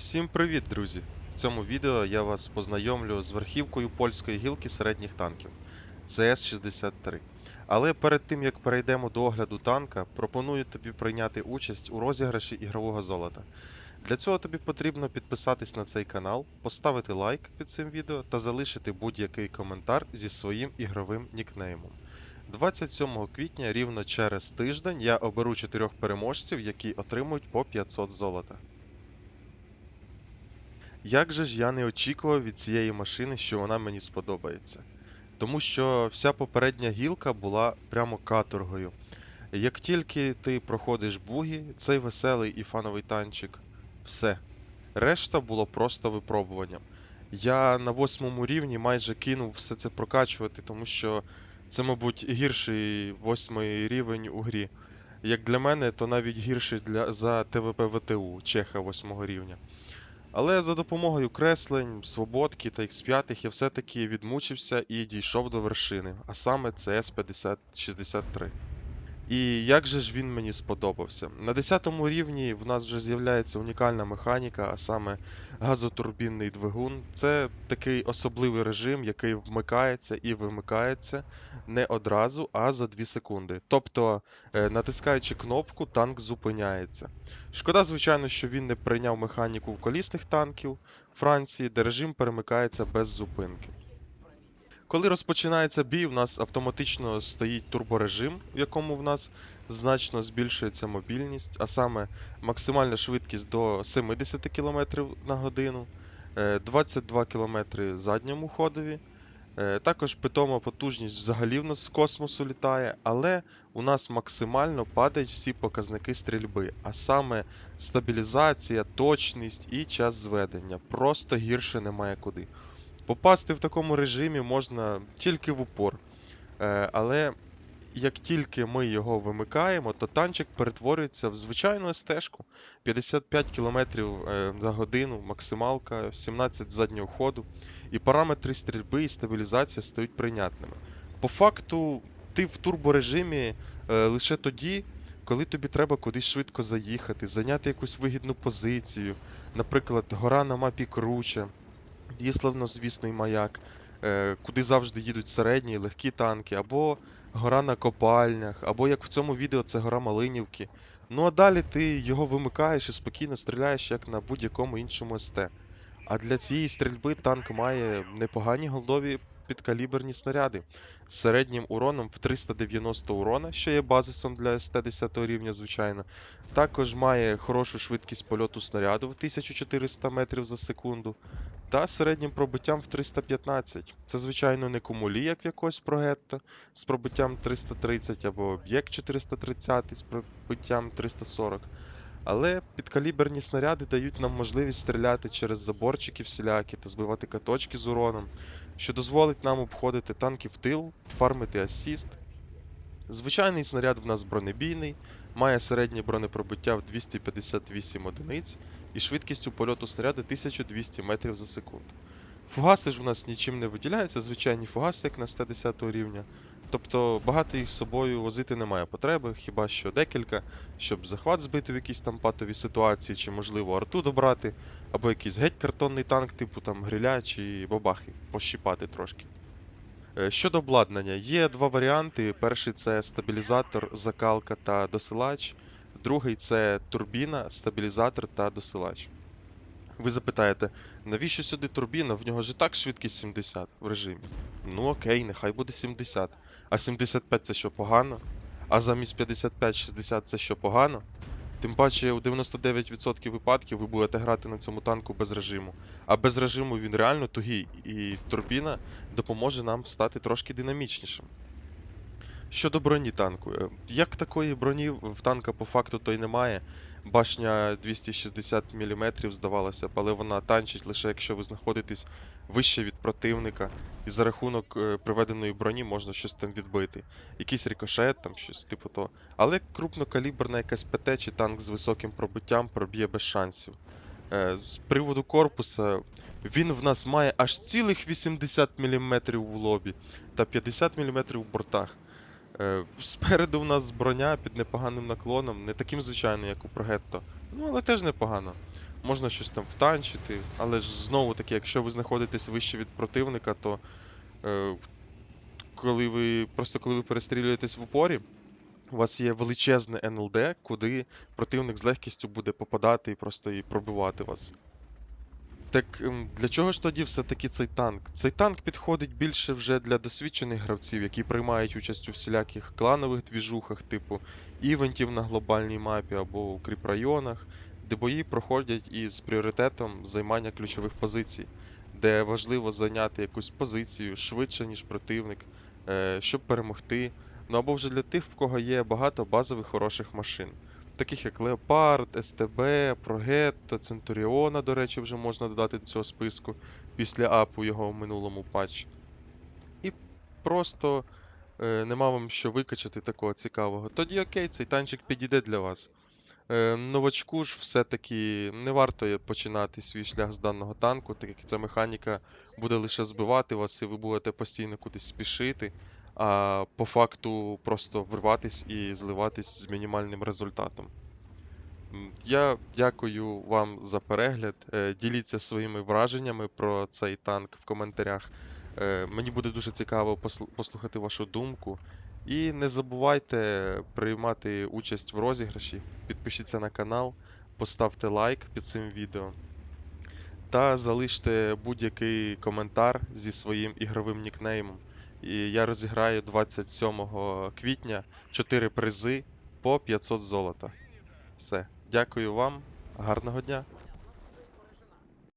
Всім привіт, друзі! В цьому відео я вас познайомлю з верхівкою польської гілки середніх танків CS-63. Але перед тим як перейдемо до огляду танка, пропоную тобі прийняти участь у розіграші ігрового золота. Для цього тобі потрібно підписатись на цей канал, поставити лайк під цим відео та залишити будь-який коментар зі своїм ігровим нікнеймом. 27 квітня, рівно через тиждень, я оберу чотирьох переможців, які отримують по 500 золота. Як же ж я не очікував від цієї машини, що вона мені сподобається. Тому що вся попередня гілка була прямо каторгою. Як тільки ти проходиш буги, цей веселий і фановий танчик, все. Решта було просто випробуванням. Я на восьмому рівні майже кинув все це прокачувати, тому що це, мабуть, гірший восьмий рівень у грі. Як для мене, то навіть гірший для, за ТВП ВТУ Чеха восьмого рівня. Але за допомогою креслень, свободки та X5 я все-таки відмучився і дійшов до вершини, а саме CS 5063. І як же ж він мені сподобався? На 10 рівні в нас вже з'являється унікальна механіка, а саме газотурбінний двигун. Це такий особливий режим, який вмикається і вимикається не одразу, а за 2 секунди. Тобто, е, натискаючи кнопку, танк зупиняється. Шкода, звичайно, що він не прийняв механіку в колісних танків Франції, де режим перемикається без зупинки. Коли розпочинається бій, у нас автоматично стоїть турборежим, в якому в нас значно збільшується мобільність, а саме максимальна швидкість до 70 км на годину, е, 22 км задньому ходові. Е, Також питома потужність взагалі в нас з космосу літає, але у нас максимально падають всі показники стрільби, а саме стабілізація, точність і час зведення. Просто гірше немає куди. Попасти в такому режимі можна тільки в упор. Е, але як тільки ми його вимикаємо, то танчик перетворюється в звичайну стежку 55 км за годину, максималка, 17 заднього ходу, і параметри стрільби і стабілізація стають прийнятними. По факту, ти в турборежимі е, лише тоді, коли тобі треба кудись швидко заїхати, зайняти якусь вигідну позицію. Наприклад, гора на мапі круче, є славнозвісний маяк, е, куди завжди їдуть середні легкі танки, або гора на копальнях, або як в цьому відео це гора Малинівки. Ну а далі ти його вимикаєш і спокійно стріляєш як на будь-якому іншому СТ. А для цієї стрільби танк має непогані голдові підкаліберні снаряди з середнім уроном в 390 урона, що є базисом для СТ 10 рівня, звичайно. Також має хорошу швидкість польоту снаряду в 1400 метрів за секунду та середнім пробиттям в 315. Це, звичайно, не кумулі, як в якогось прогетто з пробиттям 330 або об'єкт 430 з пробиттям 340. Але підкаліберні снаряди дають нам можливість стріляти через заборчики всілякі та збивати каточки з уроном, що дозволить нам обходити танки в тил, фармити асіст. Звичайний снаряд в нас бронебійний, має середнє бронепробиття в 258 одиниць і швидкістю польоту снаряду 1200 метрів за секунду. Фугаси ж у нас нічим не виділяються, звичайні фугаси, як на 110 рівня. Тобто багато їх з собою возити немає потреби, хіба що декілька, щоб захват збити в якійсь там патовій ситуації, чи можливо арту добрати, або якийсь геть картонний танк, типу там гриля чи бабахи, пощіпати трошки. Е, Щодо обладнання, є два варіанти. Перший це стабілізатор, закалка та досилач. Другий це турбіна, стабілізатор та досилач. Ви запитаєте, навіщо сюди турбіна? В нього ж і так швидкість 70 в режимі. Ну окей, нехай буде 70. А 75 це що погано? А замість 55-60 це що погано? Тим паче у 99% випадків ви будете грати на цьому танку без режиму. А без режиму він реально тугий, і турбіна допоможе нам стати трошки динамічнішим. Щодо броні танку, е, як такої броні в танка по факту то й немає. Башня 260 мм здавалося б, але вона танчить лише якщо ви знаходитесь вище від противника, і за рахунок е, приведеної броні можна щось там відбити. Якийсь рикошет, там щось типу того. Але крупнокаліберна якась ПТ чи танк з високим пробиттям проб'є без шансів. Е, З приводу корпуса, він в нас має аж цілих 80 мм в лобі та 50 мм в бортах. Е, Спереду в нас броня під непоганим наклоном, не таким звичайним, як у Прогетто. Ну, але теж непогано. можна щось там втанчити, але ж знову таки, якщо ви знаходитесь вище від противника, то е, коли ви просто коли ви перестрілюєтесь в упорі, у вас є величезне НЛД, куди противник з легкістю буде попадати і просто і пробивати вас. Так ем, для чого ж тоді все-таки цей танк? Цей танк підходить більше вже для досвідчених гравців, які приймають участь у всіляких кланових двіжухах, типу івентів на глобальній мапі або у кріпрайонах, де бої проходять із пріоритетом займання ключових позицій, де важливо зайняти якусь позицію швидше, ніж противник, е, щоб перемогти. Ну або вже для тих, в кого є багато базових хороших машин таких як Leopard, СТБ, Прогетто, Центуріона, до речі, вже можна додати до цього списку після апу його в минулому патчі. І просто е, нема вам що викачати такого цікавого. Тоді окей, цей танчик підійде для вас. Е, новачку ж все-таки не варто починати свій шлях з даного танку, так як ця механіка буде лише збивати вас, і ви будете постійно кудись спішити, а по факту просто вриватись і зливатись з мінімальним результатом. Я дякую вам за перегляд. Е, Діліться своїми враженнями про цей танк в коментарях. Е, Мені буде дуже цікаво послухати вашу думку. І не забувайте приймати участь в розіграші. Підпишіться на канал, поставте лайк під цим відео та залиште будь-який коментар зі своїм ігровим нікнеймом. І я розіграю 27 квітня 4 призи по 500 золота. Все. Дякую вам, гарного дня!